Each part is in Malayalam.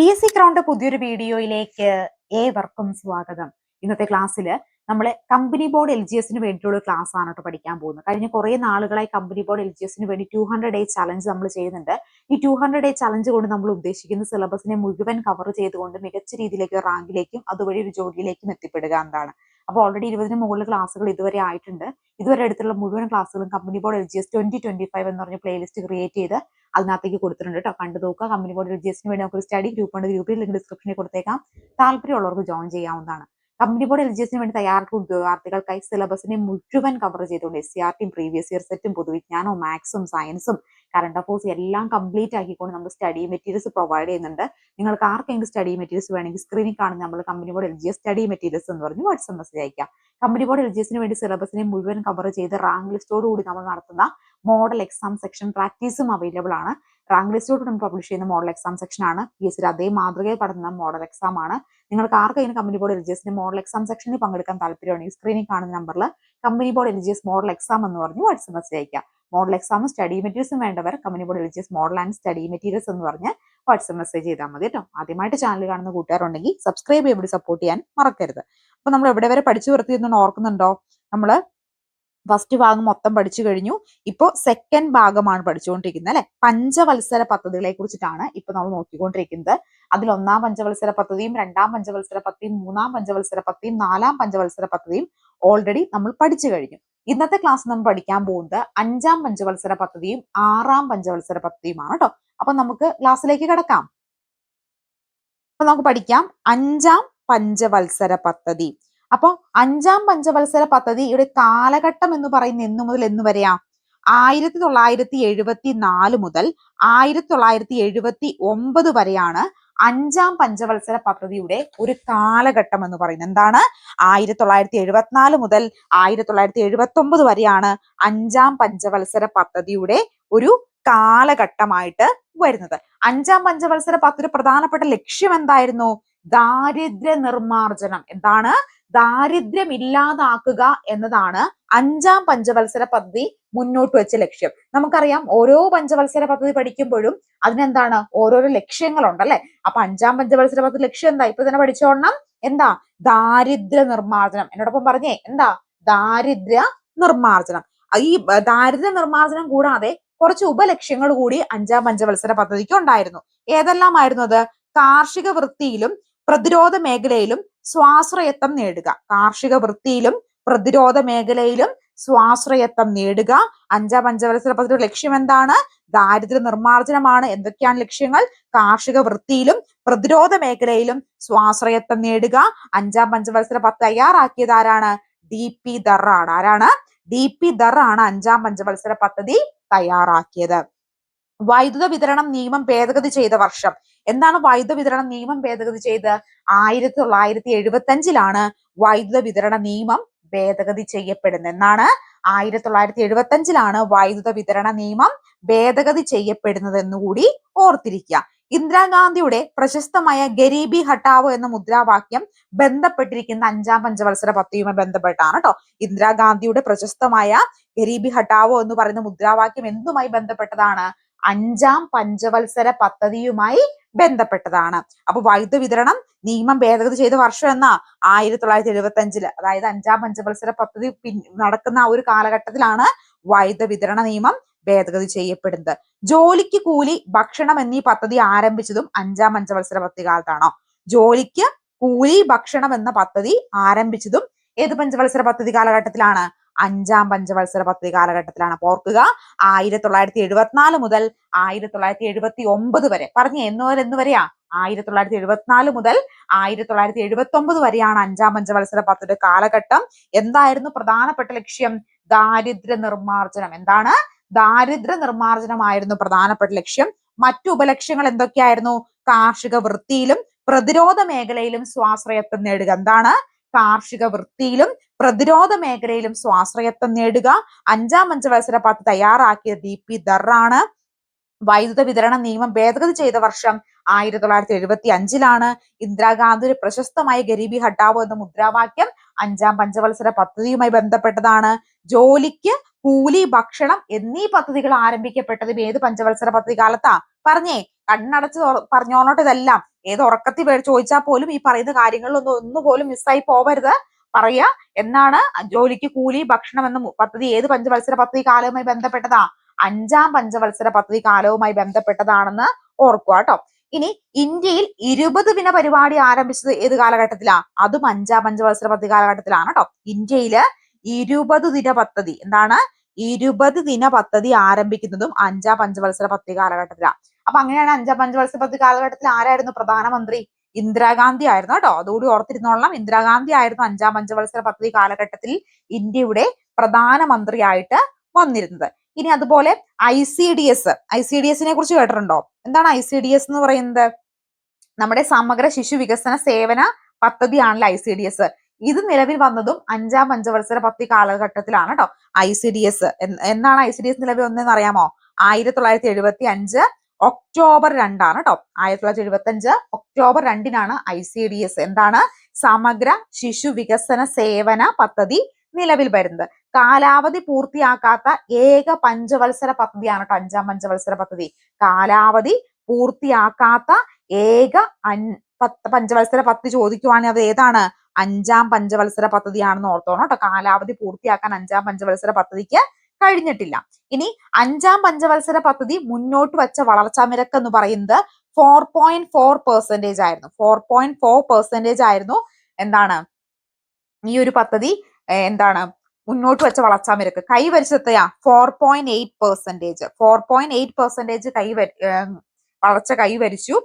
പി എസ് സി ക്രൗണ്ട് പുതിയൊരു വീഡിയോയിലേക്ക് ഏവർക്കും സ്വാഗതം. ഇന്നത്തെ ക്ലാസ്സിൽ നമ്മൾ കമ്പനി ബോർഡ് എൽ ജി എസിന് വേണ്ടിയിട്ടുള്ള ക്ലാസ് ആണ് കേട്ടോ പഠിക്കാൻ പോകുന്നത്. കഴിഞ്ഞ കുറേ നാളുകളായി കമ്പനി ബോർഡ് എൽ ജി എസിന് വേണ്ടി ടു ഹൺഡ്രഡ് ഡേ ചലഞ്ച് നമ്മൾ ചെയ്യുന്നുണ്ട്. ഈ ടു ഹൺഡ്രഡ് ഡേ ചലഞ്ച് കൊണ്ട് നമ്മൾ ഉദ്ദേശിക്കുന്ന സിലബസിനെ മുഴുവൻ കവർ ചെയ്തുകൊണ്ട് മികച്ച രീതിയിലേക്ക് റാങ്കിലേക്കും അതുവഴി ഒരു ജോലിയിലേക്കും എത്തിപ്പെടുക എന്നതാണ്. അപ്പോൾ ഓൾറെഡി ഇരുപതിന് മുകളിൽ ക്ലാസ്സുകൾ ഇതുവരെ ആയിട്ടുണ്ട്. ഇതുവരെ അടുത്തുള്ള മുഴുവൻ ക്ലാസ്സുകളും company board L G S twenty twenty five എന്ന് പറഞ്ഞ പ്ലേലിസ്റ്റ് ക്രിയേറ്റ് ചെയ്ത് അതിനകത്തേക്ക് കൊടുത്തിട്ടുണ്ട് കേട്ടോ. കണ്ടു നോക്കുക. കമ്പനി ബോർഡ് എൽ ജി എസിന് വേണ്ടി നമുക്ക് സ്റ്റഡി ഗ്രൂപ്പ് ഉണ്ട് ഗ്രൂപ്പിൽ ലിങ്ക് ഡിസ്ക്രിപ്ഷനിൽ കൊടുത്തേക്കാം. താല്പര്യമുള്ളവർക്ക് ജോയിൻ ചെയ്യാവുന്നതാണ്. കമ്പനി ബോർഡ് എൽ ജി എസിന് വേണ്ടി തയ്യാറെടുക്കുന്ന ഉദ്യോഗാർത്ഥികൾക്കായി സിലബസിനെ മുഴുവൻ കവർ ചെയ്തുകൊണ്ട് എസ് സി ആർ ടിയും പ്രീവിയസ് ഇയർ സെറ്റും പൊതുവിജ്ഞാനവും മാത്സും സയൻസും കറണ്ട് അഫേഴ്സ് എല്ലാം കംപ്ലീറ്റ് ആക്കിക്കൊണ്ട് നമ്മൾ സ്റ്റഡി മെറ്റീരിയൽസ് പ്രൊവൈഡ് ചെയ്യുന്നുണ്ട്. നിങ്ങൾക്ക് ആർക്കെങ്കിലും സ്റ്റഡി മെറ്റീരിയൽസ് വേണമെങ്കിൽ സ്ക്രീനിൽ കാണുന്ന നമ്മൾ company board L G S study materials എന്ന് പറഞ്ഞ് വാട്സ്ആപ്പ് മെസ്സേജ് അയക്കാം കമ്പനി ബോർഡ് എൽ ജി എസിന് വേണ്ടി സിലബസിനെ മുഴുവൻ കവർ ചെയ്ത് റാങ്ക് ലിസ്റ്റോടുകൂടി നമ്മൾ നടത്തുന്ന മോഡൽ എക്സാം സെക്ഷൻ പ്രാക്ടീസും അവൈലബിൾ ആണ്. റാങ്ക് ലിസ്റ്റോട് നമ്മൾ പബ്ലിഷ് ചെയ്യുന്ന മോഡൽ എക്സാം സെക്ഷൻ ആണ്. പി എസ് അതേ മാതൃകയിൽ പഠന മോഡൽ എക്സാം ആണ്. നിങ്ങൾക്ക് ആർക്കെങ്കിലും കമ്പനി ബോർഡ് എൽ ജി എസിന്റെ മോഡൽ എക്സാം സെക്ഷനിൽ പങ്കെടുക്കാൻ താല്പര്യമാണെങ്കിൽ സ്ക്രീനിൽ കാണുന്ന നമ്പറിൽ company board L G S model exam എന്ന് പറഞ്ഞ് വാട്സപ്പ് മെസ്സേജ് അയക്കാം മോഡൽ എക്സാമും സ്റ്റഡി മെറ്റീരിയൽസും വേണ്ടവർ company board L G S model and study materials എന്ന് പറഞ്ഞ് വാട്സപ്പ് മെസ്സേജ് ചെയ്താൽ മതി കേട്ടോ. ആദ്യമായിട്ട് ചാനൽ കാണുന്ന കൂട്ടുകാരുണ്ടെങ്കിൽ സബ്സ്ക്രൈബ് ചെയ്ത് സപ്പോർട്ട് ചെയ്യാൻ മറക്കരുത്. അപ്പൊ നമ്മൾ എവിടെ വരെ പഠിച്ചു നിർത്തിയെന്ന് ഓർക്കുന്നുണ്ടോ? നമ്മൾ ഫസ്റ്റ് ഭാഗം മൊത്തം പഠിച്ചു കഴിഞ്ഞു. ഇപ്പോൾ സെക്കൻഡ് ഭാഗമാണ് പഠിച്ചുകൊണ്ടിരിക്കുന്നത് അല്ലെ? പഞ്ചവത്സര പദ്ധതികളെ കുറിച്ചിട്ടാണ് ഇപ്പൊ നമ്മൾ നോക്കിക്കൊണ്ടിരിക്കുന്നത്. അതിൽ ഒന്നാം പഞ്ചവത്സര പദ്ധതിയും രണ്ടാം പഞ്ചവത്സര പദ്ധതിയും മൂന്നാം പഞ്ചവത്സര പദ്ധതിയും നാലാം പഞ്ചവത്സര പദ്ധതിയും ഓൾറെഡി നമ്മൾ പഠിച്ചു കഴിഞ്ഞു. ഇന്നത്തെ ക്ലാസ് നമ്മൾ പഠിക്കാൻ പോകുന്നത് അഞ്ചാം പഞ്ചവത്സര പദ്ധതിയും ആറാം പഞ്ചവത്സര പദ്ധതിയുമാണ് കേട്ടോ അപ്പൊ നമുക്ക് ക്ലാസ്സിലേക്ക് കിടക്കാം. അപ്പൊ നമുക്ക് പഠിക്കാം. അഞ്ചാം പഞ്ചവത്സര പദ്ധതി. അപ്പൊ അഞ്ചാം പഞ്ചവത്സര പദ്ധതിയുടെ കാലഘട്ടം എന്ന് പറയുന്ന എന്നു മുതൽ എന്ന് വരെയാ? ആയിരത്തി തൊള്ളായിരത്തി എഴുപത്തി നാല് മുതൽ ആയിരത്തി തൊള്ളായിരത്തി എഴുപത്തി ഒമ്പത് വരെയാണ് അഞ്ചാം പഞ്ചവത്സര പദ്ധതിയുടെ ഒരു കാലഘട്ടം എന്ന് പറയുന്നത്. എന്താണ്? ആയിരത്തി തൊള്ളായിരത്തി എഴുപത്തിനാല് മുതൽ ആയിരത്തി തൊള്ളായിരത്തി എഴുപത്തി ഒമ്പത് വരെയാണ് അഞ്ചാം പഞ്ചവത്സര പദ്ധതിയുടെ ഒരു കാലഘട്ടമായിട്ട് വരുന്നത്. അഞ്ചാം പഞ്ചവത്സര പദ്ധതി പ്രധാനപ്പെട്ട ലക്ഷ്യം എന്തായിരുന്നു? ദാരിദ്ര്യ നിർമാർജനം എന്താണ്? ദാരിദ്ര്യം ഇല്ലാതാക്കുക എന്നതാണ് അഞ്ചാം പഞ്ചവത്സര പദ്ധതി മുന്നോട്ട് വെച്ച ലക്ഷ്യം. നമുക്കറിയാം ഓരോ പഞ്ചവത്സര പദ്ധതി പഠിക്കുമ്പോഴും അതിനെന്താണ്? ഓരോരോ ലക്ഷ്യങ്ങളുണ്ട് അല്ലെ? അപ്പൊ അഞ്ചാം പഞ്ചവത്സര പദ്ധതി ലക്ഷ്യം എന്താ? ഇപ്പൊ തന്നെ പഠിച്ചോണം എന്താ? ദാരിദ്ര്യ നിർമ്മാർജനം. എന്നോടൊപ്പം പറഞ്ഞേ എന്താ? ദാരിദ്ര്യ നിർമ്മാർജനം. ഈ ദാരിദ്ര്യ നിർമ്മാർജനം കൂടാതെ കുറച്ച് ഉപലക്ഷ്യങ്ങൾ കൂടി അഞ്ചാം പഞ്ചവത്സര പദ്ധതിക്ക് ഉണ്ടായിരുന്നു. ഏതെല്ലാമായിരുന്നു അത്? കാർഷിക വൃത്തിയിലും പ്രതിരോധ മേഖലയിലും സ്വാശ്രയത്വം നേടുക. കാർഷിക വൃത്തിയിലും പ്രതിരോധ മേഖലയിലും സ്വാശ്രയത്വം നേടുക. അഞ്ചാം പഞ്ചവത്സര പദ്ധതിയുടെ ലക്ഷ്യം എന്താണ്? ദാരിദ്ര്യ നിർമ്മാർജനമാണ്. എന്തൊക്കെയാണ് ലക്ഷ്യങ്ങൾ? കാർഷിക വൃത്തിയിലും പ്രതിരോധ മേഖലയിലും സ്വാശ്രയത്വം നേടുക. അഞ്ചാം പഞ്ചവത്സര പദ്ധതി തയ്യാറാക്കിയത് ആരാണ്? ഡി പി ദർ ആണ്. ആരാണ്? ഡി പി ദർ ആണ് അഞ്ചാം പഞ്ചവത്സര പദ്ധതി തയ്യാറാക്കിയത്. വൈദ്യുത വിതരണം നിയമം ഭേദഗതി ചെയ്ത വർഷം. എന്താണ് വൈദ്യുത വിതരണ നിയമം ഭേദഗതി ചെയ്ത് ആയിരത്തി തൊള്ളായിരത്തി എഴുപത്തി അഞ്ചിലാണ് വൈദ്യുത വിതരണ നിയമം ഭേദഗതി ചെയ്യപ്പെടുന്നത്. എന്നാണ് ആയിരത്തി തൊള്ളായിരത്തി എഴുപത്തി അഞ്ചിലാണ് വൈദ്യുത വിതരണ നിയമം ഭേദഗതി ചെയ്യപ്പെടുന്നത് എന്നുകൂടി ഓർത്തിരിക്കുക. ഇന്ദിരാഗാന്ധിയുടെ പ്രശസ്തമായ ഗരീബി ഹട്ടാവോ എന്ന മുദ്രാവാക്യം ബന്ധപ്പെട്ടിരിക്കുന്ന അഞ്ചാം പഞ്ചവത്സര പദ്ധതിയുമായി ബന്ധപ്പെട്ടാണ് കേട്ടോ. ഇന്ദിരാഗാന്ധിയുടെ പ്രശസ്തമായ ഗരീബി ഹട്ടാവോ എന്ന് പറയുന്ന മുദ്രാവാക്യം എന്തുമായി ബന്ധപ്പെട്ടതാണ്? അഞ്ചാം പഞ്ചവത്സര പദ്ധതിയുമായി ബന്ധപ്പെട്ടതാണ്. അപ്പൊ വൈദ്യുത വിതരണം നിയമം ഭേദഗതി ചെയ്ത വർഷം എന്നാ? ആയിരത്തി തൊള്ളായിരത്തി എഴുപത്തി അഞ്ചിൽ അതായത് അഞ്ചാം പഞ്ചവത്സര പദ്ധതി നടക്കുന്ന ആ ഒരു കാലഘട്ടത്തിലാണ് വൈദ്യുത വിതരണ നിയമം ഭേദഗതി ചെയ്യപ്പെടുന്നത്. ജോലിക്ക് കൂലി ഭക്ഷണം എന്നീ പദ്ധതി ആരംഭിച്ചതും അഞ്ചാം പഞ്ചവത്സര പദ്ധതി കാലത്താണോ? ജോലിക്ക് കൂലി ഭക്ഷണം എന്ന പദ്ധതി ആരംഭിച്ചതും ഏത് പഞ്ചവത്സര പദ്ധതി കാലഘട്ടത്തിലാണ്? അഞ്ചാം പഞ്ചവത്സര പദ്ധതി കാലഘട്ടത്തിലാണ്. ഓർക്കുക ആയിരത്തി തൊള്ളായിരത്തി എഴുപത്തിനാല് മുതൽ ആയിരത്തി തൊള്ളായിരത്തി എഴുപത്തി ഒമ്പത് വരെ. പറഞ്ഞു എന്ന് വരെ എന്ന് വരെയാ? ആയിരത്തി തൊള്ളായിരത്തി എഴുപത്തിനാല് മുതൽ ആയിരത്തി തൊള്ളായിരത്തി എഴുപത്തി ഒമ്പത് വരെയാണ് അഞ്ചാം പഞ്ചവത്സര പദ്ധതി കാലഘട്ടം. എന്തായിരുന്നു പ്രധാനപ്പെട്ട ലക്ഷ്യം? ദാരിദ്ര്യ നിർമ്മാർജനം. എന്താണ്? ദാരിദ്ര്യ നിർമ്മാർജനമായിരുന്നു പ്രധാനപ്പെട്ട ലക്ഷ്യം. മറ്റു ഉപലക്ഷ്യങ്ങൾ എന്തൊക്കെയായിരുന്നു? കാർഷിക വൃത്തിയിലും പ്രതിരോധ മേഖലയിലും സ്വാശ്രയത്വം നേടുക. എന്താണ്? കാർഷിക വൃത്തിയിലും പ്രതിരോധ മേഖലയിലും സ്വാശ്രയത്വം നേടുക. അഞ്ചാം പഞ്ചവത്സര പദ്ധതി തയ്യാറാക്കിയ ഡി പി ദറാണ് വൈദ്യുത വിതരണ നിയമം ഭേദഗതി ചെയ്ത വർഷം ആയിരത്തി തൊള്ളായിരത്തി എഴുപത്തി അഞ്ചിലാണ് ഇന്ദിരാഗാന്ധിയുടെ പ്രശസ്തമായ ഗരീബി ഹട്ടാവോ എന്ന മുദ്രാവാക്യം അഞ്ചാം പഞ്ചവത്സര പദ്ധതിയുമായി ബന്ധപ്പെട്ടതാണ്. ജോലിക്ക് കൂലി ഭക്ഷണം എന്നീ പദ്ധതികൾ ആരംഭിക്കപ്പെട്ടതും ഏത് പഞ്ചവത്സര പദ്ധതി കാലത്താ? പറഞ്ഞേ കണ്ണടച്ച് പറഞ്ഞോളോട്ടെ ഇതെല്ലാം. ഏത് ഉറക്കത്തിൽ ചോദിച്ചാൽ പോലും ഈ പറയുന്ന കാര്യങ്ങളിലൊന്നും ഒന്നുപോലും മിസ്സായി പോവരുത്. പറയുക എന്നാണ് ജോലിക്ക് കൂലി ഭക്ഷണം എന്ന പദ്ധതി ഏത് പഞ്ചവത്സര പദ്ധതി കാലവുമായി ബന്ധപ്പെട്ടതാ? അഞ്ചാം പഞ്ചവത്സര പദ്ധതി കാലവുമായി ബന്ധപ്പെട്ടതാണെന്ന് ഓർക്കുക കേട്ടോ. ഇനി ഇന്ത്യയിൽ ഇരുപത് ദിന പരിപാടി ആരംഭിച്ചത് ഏത് കാലഘട്ടത്തിലാ? അതും അഞ്ചാം പഞ്ചവത്സര പദ്ധതി കാലഘട്ടത്തിലാണ് കേട്ടോ. ഇന്ത്യയിൽ ഇരുപത് ദിന പദ്ധതി എന്താണ്? ഇരുപത് ദിന പദ്ധതി ആരംഭിക്കുന്നതും അഞ്ചാം പഞ്ചവത്സര പദ്ധതി കാലഘട്ടത്തിലാണ് അപ്പൊ അങ്ങനെയാണ് അഞ്ചാം പഞ്ചവത്സര പദ്ധതി കാലഘട്ടത്തിൽ ആരായിരുന്നു പ്രധാനമന്ത്രി? ഇന്ദിരാഗാന്ധി ആയിരുന്നു കേട്ടോ. അതുകൂടി ഓർത്തിരുന്നോളാം ഇന്ദിരാഗാന്ധി ആയിരുന്നു അഞ്ചാം പഞ്ചവത്സര പദ്ധതി കാലഘട്ടത്തിൽ ഇന്ത്യയുടെ പ്രധാനമന്ത്രിയായിട്ട് വന്നിരുന്നത്. ഇനി അതുപോലെ I C D S I C D എസിനെ കുറിച്ച് കേട്ടിട്ടുണ്ടോ? എന്താണ് ഐ സി ഡി എസ് എന്ന് പറയുന്നത്? നമ്മുടെ സമഗ്ര ശിശു വികസന സേവന പദ്ധതിയാണല്ലോ ഐ സി ഡി എസ്. ഇത് നിലവിൽ വന്നതും അഞ്ചാം പഞ്ചവത്സര പദ്ധതി കാലഘട്ടത്തിലാണ് കേട്ടോ ഐ സി ഡി എസ്. എന്നാണ് ഐ സി ഡി എസ് നിലവിൽ വന്നതെന്ന് അറിയാമോ? ആയിരത്തി തൊള്ളായിരത്തി എഴുപത്തി അഞ്ച് ഒക്ടോബർ രണ്ടാണ് കേട്ടോ ആയിരത്തി തൊള്ളായിരത്തി എഴുപത്തി അഞ്ച് ഒക്ടോബർ രണ്ടിനാണ് ഐ സി ഡി എസ് എന്താണ്? സമഗ്ര ശിശു വികസന സേവന പദ്ധതി നിലവിൽ വരുന്നത്. കാലാവധി പൂർത്തിയാക്കാത്ത ഏക പഞ്ചവത്സര പദ്ധതിയാണ് കേട്ടോ അഞ്ചാം പഞ്ചവത്സര പദ്ധതി. കാലാവധി പൂർത്തിയാക്കാത്ത ഏക പത്ത് പഞ്ചവത്സര പദ്ധതി ചോദിക്കുവാണെങ്കിൽ അത് ഏതാണ്? അഞ്ചാം പഞ്ചവത്സര പദ്ധതിയാണെന്ന് ഓർത്തോണം കേട്ടോ കാലാവധി പൂർത്തിയാക്കാൻ അഞ്ചാം പഞ്ചവത്സര പദ്ധതിക്ക് കഴിഞ്ഞിട്ടില്ല. ഇനി അഞ്ചാം പഞ്ചവത്സര പദ്ധതി മുന്നോട്ട് വച്ച വളർച്ചാ നിരക്ക് എന്ന് പറയുന്നത് ഫോർ പോയിന്റ് ഫോർ പെർസെന്റേജ് ആയിരുന്നു. ഫോർ പോയിന്റ് ഫോർ പെർസെന്റേജ് ആയിരുന്നു. എന്താണ്? ഈ ഒരു പദ്ധതി എന്താണ്? മുന്നോട്ട് വെച്ച വളർച്ചാ നിരക്ക്. കൈവരിച്ചെത്തയാ four point eight percentage four point eight percentage കൈവരി വളർച്ച കൈവരിച്ചു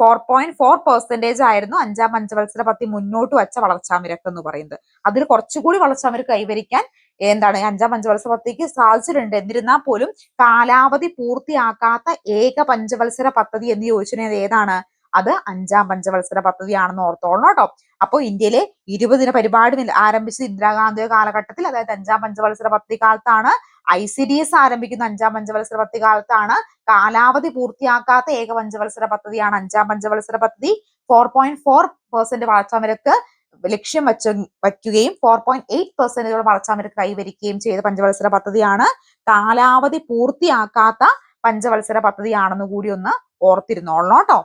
ഫോർ പോയിന്റ് ഫോർ പെർസെന്റേജ് ആയിരുന്നു അഞ്ചാം പഞ്ചവത്സര പദ്ധതി മുന്നോട്ട് വെച്ച വളർച്ചാ നിരക്ക് എന്ന് പറയുന്നത്. അതിൽ കുറച്ചുകൂടി വളർച്ചാ നിരക്ക് കൈവരിക്കാൻ എന്താണ് അഞ്ചാം പഞ്ചവത്സര പദ്ധതിക്ക് സാധിച്ചിട്ടുണ്ട്. എന്നിരുന്നാൽ പോലും കാലാവധി പൂർത്തിയാക്കാത്ത ഏക പഞ്ചവത്സര പദ്ധതി എന്ന് ചോദിച്ചിട്ടുണ്ടെങ്കിൽ ഏതാണ്? അത് അഞ്ചാം പഞ്ചവത്സര പദ്ധതിയാണെന്ന് ഓർത്തോളണം കേട്ടോ. അപ്പോൾ ഇന്ത്യയിലെ ഇരുപതിന പരിപാടി നില- ആരംഭിച്ചത് ഇന്ദിരാഗാന്ധിയുടെ കാലഘട്ടത്തിൽ അതായത് അഞ്ചാം പഞ്ചവത്സര പദ്ധതി കാലത്താണ്. ഐ സി ഡി എസ് ആരംഭിക്കുന്ന അഞ്ചാം പഞ്ചവത്സര പദ്ധതി കാലത്താണ്. കാലാവധി പൂർത്തിയാക്കാത്ത ഏക പഞ്ചവത്സര പദ്ധതിയാണ് അഞ്ചാം പഞ്ചവത്സര പദ്ധതി. ഫോർ പോയിന്റ് ഫോർ പെർസെന്റ് വളർച്ചാ നിരക്ക് ലക്ഷ്യം വച്ച വയ്ക്കുകയും ഫോർ പോയിന്റ് എയ്റ്റ് പെർസെന്റേജോളം വളർച്ചാ നിരക്ക് കൈവരിക്കുകയും ചെയ്ത പഞ്ചവത്സര പദ്ധതിയാണ് കാലാവധി പൂർത്തിയാക്കാത്ത പഞ്ചവത്സര പദ്ധതിയാണെന്ന് കൂടി ഒന്ന് ഓർത്തിരുന്നോളണം കേട്ടോ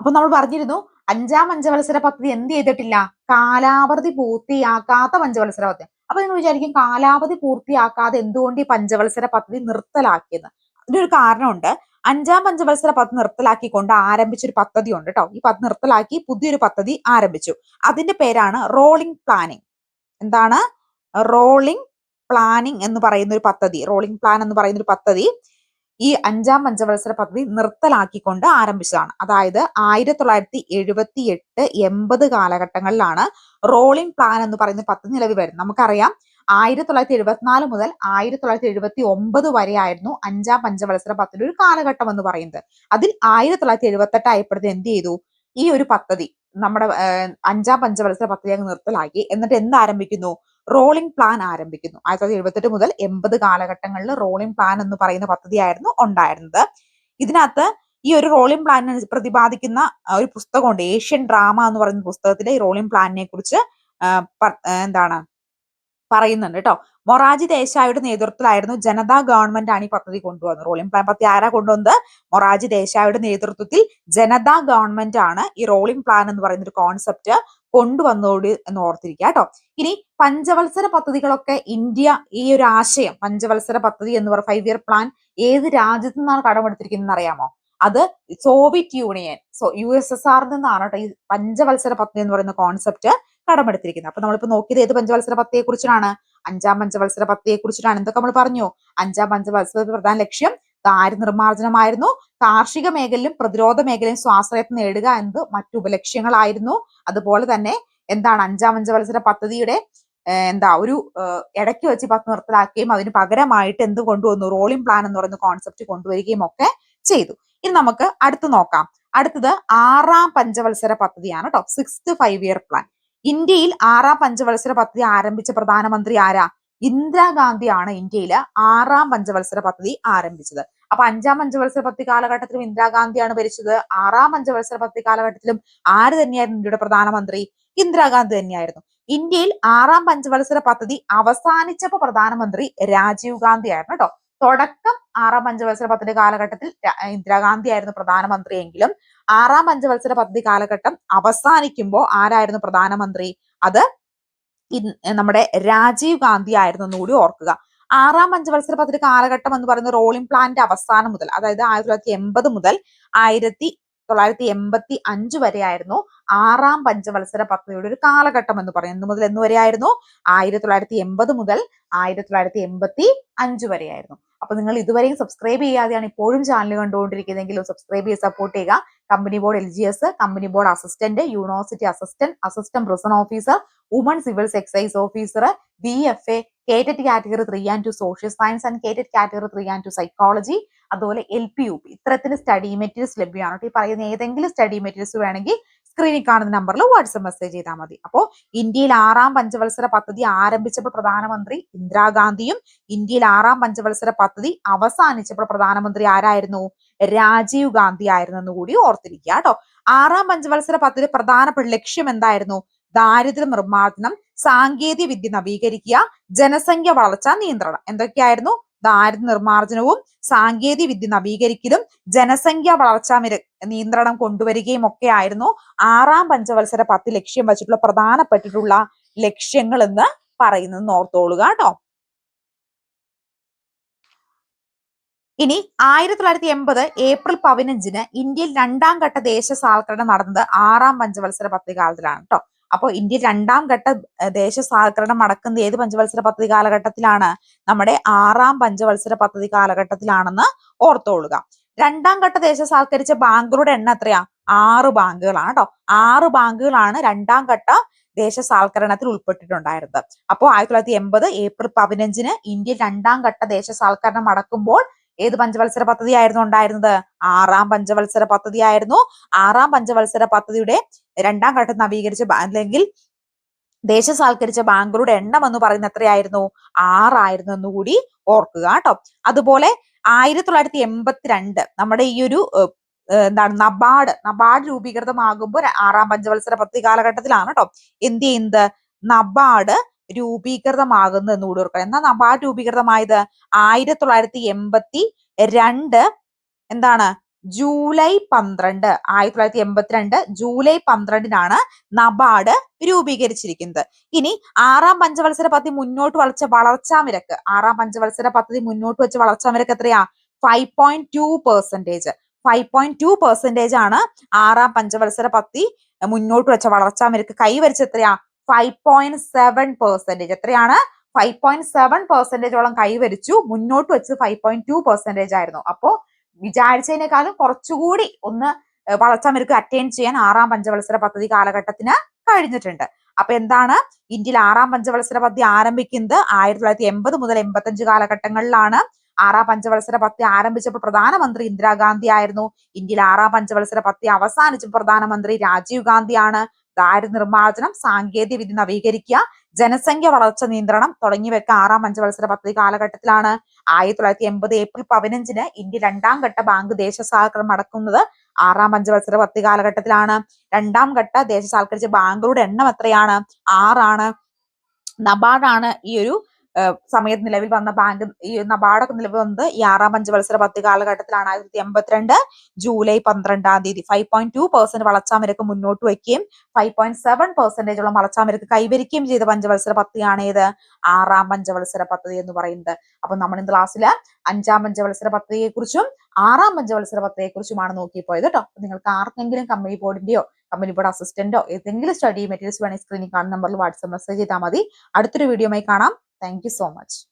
അപ്പൊ നമ്മൾ പറഞ്ഞിരുന്നു അഞ്ചാം പഞ്ചവത്സര പദ്ധതി എന്ത് ചെയ്തിട്ടില്ല? കാലാവധി പൂർത്തിയാക്കാത്ത പഞ്ചവത്സര പദ്ധതി. അപ്പൊ നിങ്ങൾ വിചാരിക്കും കാലാവധി പൂർത്തിയാക്കാതെ എന്തുകൊണ്ട് ഈ പഞ്ചവത്സര പദ്ധതി നിർത്തലാക്കിയെന്ന്. അതിനൊരു കാരണമുണ്ട്. അഞ്ചാം പഞ്ചവത്സര പദ്ധതി നിർത്തലാക്കിക്കൊണ്ട് ആരംഭിച്ചൊരു പദ്ധതി ഉണ്ട് കേട്ടോ ഈ പദ്ധതി നിർത്തലാക്കി പുതിയൊരു പദ്ധതി ആരംഭിച്ചു. അതിന്റെ പേരാണ് റോളിംഗ് പ്ലാനിങ് എന്താണ്? റോളിംഗ് പ്ലാനിങ് എന്ന് പറയുന്ന ഒരു പദ്ധതി. റോളിംഗ് പ്ലാൻ എന്ന് പറയുന്ന ഒരു പദ്ധതി ഈ അഞ്ചാം പഞ്ചവത്സര പദ്ധതി നിർത്തലാക്കിക്കൊണ്ട് ആരംഭിച്ചതാണ്. അതായത് ആയിരത്തി തൊള്ളായിരത്തി എഴുപത്തി എട്ട് എൺപത് കാലഘട്ടങ്ങളിലാണ് റോളിംഗ് പ്ലാൻ എന്ന് പറയുന്ന പദ്ധതി നിലവിൽ വരുന്നത്. നമുക്കറിയാം ആയിരത്തി തൊള്ളായിരത്തി എഴുപത്തിനാല് മുതൽ ആയിരത്തി തൊള്ളായിരത്തി എഴുപത്തി ഒമ്പത് വരെ ആയിരുന്നു അഞ്ചാം പഞ്ചവത്സര പദ്ധതി ഒരു കാലഘട്ടം എന്ന് പറയുന്നത്. അതിൽ ആയിരത്തി തൊള്ളായിരത്തി എഴുപത്തി എട്ട് ആയപ്പോഴത്തെ എന്ത് ചെയ്തു? ഈ ഒരു പദ്ധതി നമ്മുടെ അഞ്ചാം പഞ്ചവത്സര പദ്ധതി അങ്ങ് നിർത്തലാക്കി. എന്നിട്ട് എന്ത് ആരംഭിക്കുന്നു? റോളിംഗ് പ്ലാൻ ആരംഭിക്കുന്നു. ആയിരത്തി തൊള്ളായിരത്തി എഴുപത്തെട്ട് മുതൽ എൺപത് കാലഘട്ടങ്ങളിൽ റോളിംഗ് പ്ലാൻ എന്ന് പറയുന്ന പദ്ധതിയായിരുന്നു ഉണ്ടായിരുന്നത്. ഇതിനകത്ത് ഈ ഒരു റോളിംഗ് പ്ലാൻ പ്രതിപാദിക്കുന്ന ഒരു പുസ്തകമുണ്ട്. ഏഷ്യൻ ഡ്രാമ എന്ന് പറയുന്ന പുസ്തകത്തിലെ ഈ റോളിംഗ് പ്ലാനിനെ കുറിച്ച് എന്താണ്? പറയുന്നുണ്ട് കേട്ടോ മൊറാജി ദേശായിയുടെ നേതൃത്വത്തിലായിരുന്നു ജനതാ ഗവൺമെന്റ് ആണ് ഈ പദ്ധതി കൊണ്ടുവന്നത്. റോളിംഗ് പ്ലാൻ പദ്ധതി ആരാ കൊണ്ടുവന്നത്? മൊറാജി ദേശായിയുടെ നേതൃത്വത്തിൽ ജനതാ ഗവൺമെന്റ് ആണ് ഈ റോളിംഗ് പ്ലാൻ എന്ന് പറയുന്ന ഒരു കോൺസെപ്റ്റ് കൊണ്ടുവന്നോട് എന്ന് ഓർത്തിരിക്കുക കേട്ടോ ഇനി പഞ്ചവത്സര പദ്ധതികളൊക്കെ ഇന്ത്യ ഈ ഒരു ആശയം പഞ്ചവത്സര പദ്ധതി എന്ന് പറയുന്ന ഫൈവ് ഇയർ പ്ലാൻ ഏത് രാജ്യത്തു നിന്നാണ് കടമെടുത്തിരിക്കുന്നത് അറിയാമോ? അത് Soviet Union so U S S ആറിൽ നിന്നാണ് കേട്ടോ ഈ പഞ്ചവത്സര പദ്ധതി എന്ന് പറയുന്ന കോൺസെപ്റ്റ് കടമെടുത്തിരിക്കുന്നത് അപ്പൊ നമ്മളിപ്പോ നോക്കിയത് ഏത് പഞ്ചവത്സര പദ്ധതിയെ കുറിച്ചാണ് അഞ്ചാം പഞ്ചവത്സര പദ്ധതിയെ കുറിച്ചിട്ടാണ്. എന്തൊക്കെ നമ്മൾ പറഞ്ഞു? അഞ്ചാം പഞ്ചവത്സര പ്രധാന ലക്ഷ്യം ദാരി നിർമ്മാർജനമായിരുന്നു കാർഷിക മേഖലയിലും പ്രതിരോധ മേഖലയിലും സ്വാശ്രയത്വം നേടുക എന്നത് മറ്റു ഉപലക്ഷ്യങ്ങളായിരുന്നു. അതുപോലെ തന്നെ എന്താണ്? അഞ്ചാം പഞ്ചവത്സര പദ്ധതിയുടെ എന്താ ഒരു ഇടയ്ക്ക് വെച്ച് പത്ത് നിർത്തലാക്കുകയും അതിന് പകരമായിട്ട് എന്ത് കൊണ്ടുവന്നു? റോളിംഗ് പ്ലാൻ എന്ന് പറയുന്ന കോൺസെപ്റ്റ് കൊണ്ടുവരികയും ഒക്കെ ചെയ്തു. ഇനി നമുക്ക് അടുത്ത് നോക്കാം. അടുത്തത് ആറാം പഞ്ചവത്സര പദ്ധതിയാണ് കേട്ടോ സിക്സ്ത് ഫൈവ് ഇയർ പ്ലാൻ. ഇന്ത്യയിൽ ആറാം പഞ്ചവത്സര പദ്ധതി ആരംഭിച്ച പ്രധാനമന്ത്രി ആരാ? ഇന്ദിരാഗാന്ധിയാണ് ഇന്ത്യയിൽ ആറാം പഞ്ചവത്സര പദ്ധതി ആരംഭിച്ചത്. അപ്പൊ അഞ്ചാം പഞ്ചവത്സര പദ്ധതി കാലഘട്ടത്തിലും ഇന്ദിരാഗാന്ധിയാണ് ഭരിച്ചത്. ആറാം പഞ്ചവത്സര പദ്ധതി കാലഘട്ടത്തിലും ആര് തന്നെയായിരുന്നു ഇന്ത്യയുടെ പ്രധാനമന്ത്രി? ഇന്ദിരാഗാന്ധി തന്നെയായിരുന്നു. ഇന്ത്യയിൽ ആറാം പഞ്ചവത്സര പദ്ധതി അവസാനിച്ചപ്പോ പ്രധാനമന്ത്രി രാജീവ് ഗാന്ധി ആയിരുന്നു കേട്ടോ. തുടക്കം ആറാം പഞ്ചവത്സര പദ്ധതി കാലഘട്ടത്തിൽ ഇന്ദിരാഗാന്ധി ആയിരുന്നു പ്രധാനമന്ത്രിയെങ്കിലും ആറാം പഞ്ചവത്സര പദ്ധതി കാലഘട്ടം അവസാനിക്കുമ്പോൾ ആരായിരുന്നു പ്രധാനമന്ത്രി? അത് നമ്മുടെ രാജീവ് ഗാന്ധി ആയിരുന്നു എന്നുകൂടി ഓർക്കുക. ആറാം പഞ്ചവത്സര പദ്ധതി കാലഘട്ടം എന്ന് പറയുന്ന റോളിംഗ് പ്ലാന്റെ അവസാനം മുതൽ അതായത് ആയിരത്തി തൊള്ളായിരത്തി എൺപത് മുതൽ ആയിരത്തി തൊള്ളായിരത്തി എൺപത്തി അഞ്ച് വരെയായിരുന്നു ആറാം പഞ്ചവത്സര പദ്ധതിയുടെ ഒരു കാലഘട്ടം എന്ന് പറയുന്നത് എന്ന് മുതൽ എന്ന് വരെയായിരുന്നു? ആയിരത്തി തൊള്ളായിരത്തി എൺപത് മുതൽ ആയിരത്തി തൊള്ളായിരത്തി എൺപത്തി അഞ്ച് വരെയായിരുന്നു. അപ്പൊ നിങ്ങൾ ഇതുവരെയും സബ്സ്ക്രൈബ് ചെയ്യാതെയാണ് ഇപ്പോഴും ചാനൽ കണ്ടുകൊണ്ടിരിക്കുന്നതെങ്കിലും സബ്സ്ക്രൈബ് ചെയ്ത് സപ്പോർട്ട് ചെയ്യുക. Company board L G S company board assistant university assistant assistant prison officer woman civils excise officer B F A KTET category three and two social science and KTET category three and two psychology അതുപോലെ എൽ പി യു പി ഇത്തരത്തിൽ സ്റ്റഡി മെറ്റീരിയൽസ് ലഭ്യമാണ്. ഈ പറയുന്ന ഏതെങ്കിലും സ്റ്റഡി മെറ്റീരിയൽസ് വേണമെങ്കിൽ സ്ക്രീനിൽ കാണുന്ന നമ്പറിൽ വാട്സപ്പ് മെസ്സേജ് ചെയ്താൽ മതി. അപ്പോൾ ഇന്ത്യയിൽ ആറാം പഞ്ചവത്സര പദ്ധതി ആരംഭിച്ചപ്പോൾ പ്രധാനമന്ത്രി ഇന്ദിരാഗാന്ധിയും ഇന്ത്യയിൽ ആറാം പഞ്ചവത്സര പദ്ധതി അവസാനിച്ചപ്പോൾ പ്രധാനമന്ത്രി ആരായിരുന്നു? രാജീവ് ഗാന്ധി ആയിരുന്നു എന്ന് കൂടി ഓർത്തിരിക്കുക കേട്ടോ ആറാം പഞ്ചവത്സര പദ്ധതി പ്രധാനപ്പെട്ട ലക്ഷ്യം എന്തായിരുന്നു? ദാരിദ്ര്യ നിർമ്മാർജനം സാങ്കേതിക വിദ്യ നവീകരിക്കുക ജനസംഖ്യ വളർച്ച നിയന്ത്രണം. എന്തൊക്കെയായിരുന്നു? ദാരിദ്ര്യ നിർമ്മാർജനവും സാങ്കേതിക വിദ്യ നവീകരിക്കലും ജനസംഖ്യ വളർച്ചാ നിയന്ത്രണം കൊണ്ടുവരികയും ഒക്കെ ആയിരുന്നു. ആറാം പഞ്ചവത്സര പത്ത് ലക്ഷ്യം വെച്ചിട്ടുള്ള പ്രധാനപ്പെട്ടിട്ടുള്ള ലക്ഷ്യങ്ങൾ എന്ന് പറയുന്നത് ഓർത്തോളുക കേട്ടോ. ഇനി ആയിരത്തി തൊള്ളായിരത്തി എൺപത് ഏപ്രിൽ പതിനഞ്ചിന് ഇന്ത്യയിൽ രണ്ടാം ഘട്ട ദേശസാൽക്കരണം നടന്നത് ആറാം പഞ്ചവത്സര പദ്ധതി കാലത്തിലാണ് കേട്ടോ. അപ്പോൾ ഇന്ത്യ രണ്ടാം ഘട്ട ദേശസാൽക്കരണം നടക്കുന്നത് ഏത് പഞ്ചവത്സര പദ്ധതി കാലഘട്ടത്തിലാണ്? നമ്മുടെ ആറാം പഞ്ചവത്സര പദ്ധതി കാലഘട്ടത്തിലാണെന്ന് ഓർത്തോളുക. രണ്ടാം ഘട്ട ദേശസാൽക്കരിച്ച ബാങ്കുകളുടെ എണ്ണം എത്രയാ? ആറ് ബാങ്കുകളാണ് കേട്ടോ. ആറ് ബാങ്കുകളാണ് രണ്ടാം ഘട്ട ദേശസാൽക്കരണത്തിൽ ഉൾപ്പെട്ടിട്ടുണ്ടായിരുന്നത്. അപ്പോൾ ആയിരത്തി തൊള്ളായിരത്തി എൺപത് ഏപ്രിൽ പതിനഞ്ചിന് ഇന്ത്യ രണ്ടാം ഘട്ട ദേശസാൽക്കരണം നടക്കുമ്പോൾ ഏത് പഞ്ചവത്സര പദ്ധതി ആയിരുന്നു ഉണ്ടായിരുന്നത്? ആറാം പഞ്ചവത്സര പദ്ധതി ആയിരുന്നു ആറാം പഞ്ചവത്സര പദ്ധതിയുടെ രണ്ടാം ഘട്ടം നവീകരിച്ച അല്ലെങ്കിൽ ദേശസാൽക്കരിച്ച ബാങ്കുകളുടെ എണ്ണം എന്ന് പറയുന്നത് എത്രയായിരുന്നു? ആറായിരുന്നു എന്ന് കൂടി ഓർക്കുക കേട്ടോ. അതുപോലെ ആയിരത്തി തൊള്ളായിരത്തി എൺപത്തിരണ്ട് നമ്മുടെ ഈ ഒരു എന്താണ് നബാർഡ് നബാർഡ് രൂപീകൃതമാകുമ്പോൾ ആറാം പഞ്ചവത്സര പദ്ധതി കാലഘട്ടത്തിലാണ് കേട്ടോ. എന്ത് ചെയ്യുന്നത്? നബാർഡ് രൂപീകൃതമാകുന്നത് എന്ന് കൂടി ഓർക്കണം. എന്നാ നബാർഡ് രൂപീകൃതമായത് ആയിരത്തി തൊള്ളായിരത്തി എൺപത്തി രണ്ട് എന്താണ്? ജൂലൈ പന്ത്രണ്ട് ആയിരത്തി തൊള്ളായിരത്തി എൺപത്തിരണ്ട് ജൂലൈ പന്ത്രണ്ടിനാണ് നബാർഡ് രൂപീകരിച്ചിരിക്കുന്നത്. ഇനി ആറാം പഞ്ചവത്സര പദ്ധതി മുന്നോട്ട് വളച്ച വളർച്ചാ നിരക്ക്. ആറാം പഞ്ചവത്സര പദ്ധതി മുന്നോട്ട് വെച്ച വളർച്ചാ നിരക്ക് എത്രയാ? Five point two percentage five point two percentage ആണ് ആറാം പഞ്ചവത്സര പദ്ധതി മുന്നോട്ട് വെച്ച വളർച്ചാ നിരക്ക്. കൈവരിച്ച എത്രയാ? ഫൈവ് പോയിന്റ് സെവൻ പെർസെന്റേജ് എത്രയാണ്? ഫൈവ് പോയിന്റ് സെവൻ പെർസെന്റേജോളം കൈവരിച്ചു. മുന്നോട്ട് വെച്ച് ഫൈവ് പോയിന്റ് ടു പെർസെന്റേജ് ആയിരുന്നു. അപ്പോൾ വിചാരിച്ചതിനേക്കാളും കുറച്ചുകൂടി ഒന്ന് വളർച്ചാ നിരക്ക് അറ്റൈൻ ചെയ്യാൻ ആറാം പഞ്ചവത്സര പദ്ധതി കാലഘട്ടത്തിന് കഴിഞ്ഞിട്ടുണ്ട്. അപ്പൊ എന്താണ്? ഇന്ത്യയിൽ ആറാം പഞ്ചവത്സര പദ്ധതി ആരംഭിക്കുന്നത് ആയിരത്തി തൊള്ളായിരത്തി എൺപത് മുതൽ എൺപത്തഞ്ച് കാലഘട്ടങ്ങളിലാണ്. ആറാം പഞ്ചവത്സര പദ്ധതി ആരംഭിച്ചപ്പോൾ പ്രധാനമന്ത്രി ഇന്ദിരാഗാന്ധി ആയിരുന്നു. ഇന്ത്യയിൽ ആറാം പഞ്ചവത്സര പദ്ധതി അവസാനിച്ചപ്പോൾ പ്രധാനമന്ത്രി രാജീവ് ഗാന്ധിയാണ്. ദാരിദ്ര്യ നിർമ്മാർജനം സാങ്കേതിക വിദ്യ നവീകരിക്കുക ജനസംഖ്യ വളർച്ച നിയന്ത്രണം തുടങ്ങിയവയൊക്കെ ആറാം പഞ്ചവത്സര പദ്ധതി കാലഘട്ടത്തിലാണ്. ആയിരത്തി തൊള്ളായിരത്തി എൺപത് ഏപ്രിൽ പതിനഞ്ചിന് ഇന്ത്യ രണ്ടാം ഘട്ട ബാങ്ക് ദേശസാൽക്കരണം നടക്കുന്നത് ആറാം പഞ്ചവത്സര പദ്ധതി കാലഘട്ടത്തിലാണ്. രണ്ടാം ഘട്ട ദേശസാൽക്കരിച്ച ബാങ്കുകളുടെ എണ്ണം എത്രയാണ്? ആറാണ്. നബാർഡാണ് ഈ ഒരു സമയത്ത് നിലവിൽ വന്ന ബാങ്ക് ഈ നബാർഡൊക്കെ നിലവിൽ വന്നത് ഈ ആറാം പഞ്ചവത്സര പദ്ധതി കാലഘട്ടത്തിലാണ്. ആയിരത്തി എൺപത്തിരണ്ട് ജൂലൈ പന്ത്രണ്ടാം തീയതി. ഫൈവ് പോയിന്റ് ടു പെർസെന്റ് വളർച്ചാ നിരക്ക് മുന്നോട്ട് വയ്ക്കുകയും ഫൈവ് പോയിന്റ് സെവൻ പെർസെന്റേജോളം വളർച്ചാ നിരക്ക് കൈവരിക്കുകയും ചെയ്ത പഞ്ചവത്സര പദ്ധതിയാണ് ഏത്? ആറാം പഞ്ചവത്സര പദ്ധതി എന്ന് പറയുന്നത്. അപ്പൊ നമ്മൾ ഇന്ന് ക്ലാസ്സിൽ അഞ്ചാം പഞ്ചവത്സര പദ്ധതിയെ കുറിച്ചും ആറാം പഞ്ചവത്സര പദ്ധതിയെ കുറിച്ചുമാണ് നോക്കിപ്പോയത് കേട്ടോ നിങ്ങൾക്ക് ആർക്കെങ്കിലും കമ്പനി ബോർഡിന്റെയോ കമ്പനി ബോർഡ് അസിസ്റ്റന്റോ ഏതെങ്കിലും സ്റ്റഡി മെറ്റീരിയൽസ് വേണമെങ്കിൽ സ്ക്രീനിൽ കാണുന്ന നമ്പറിൽ വാട്സ്ആപ്പ് മെസ്സേജ് ചെയ്താൽ മതി. അടുത്തൊരു വീഡിയോയുമായി കാണാം. Thank you so much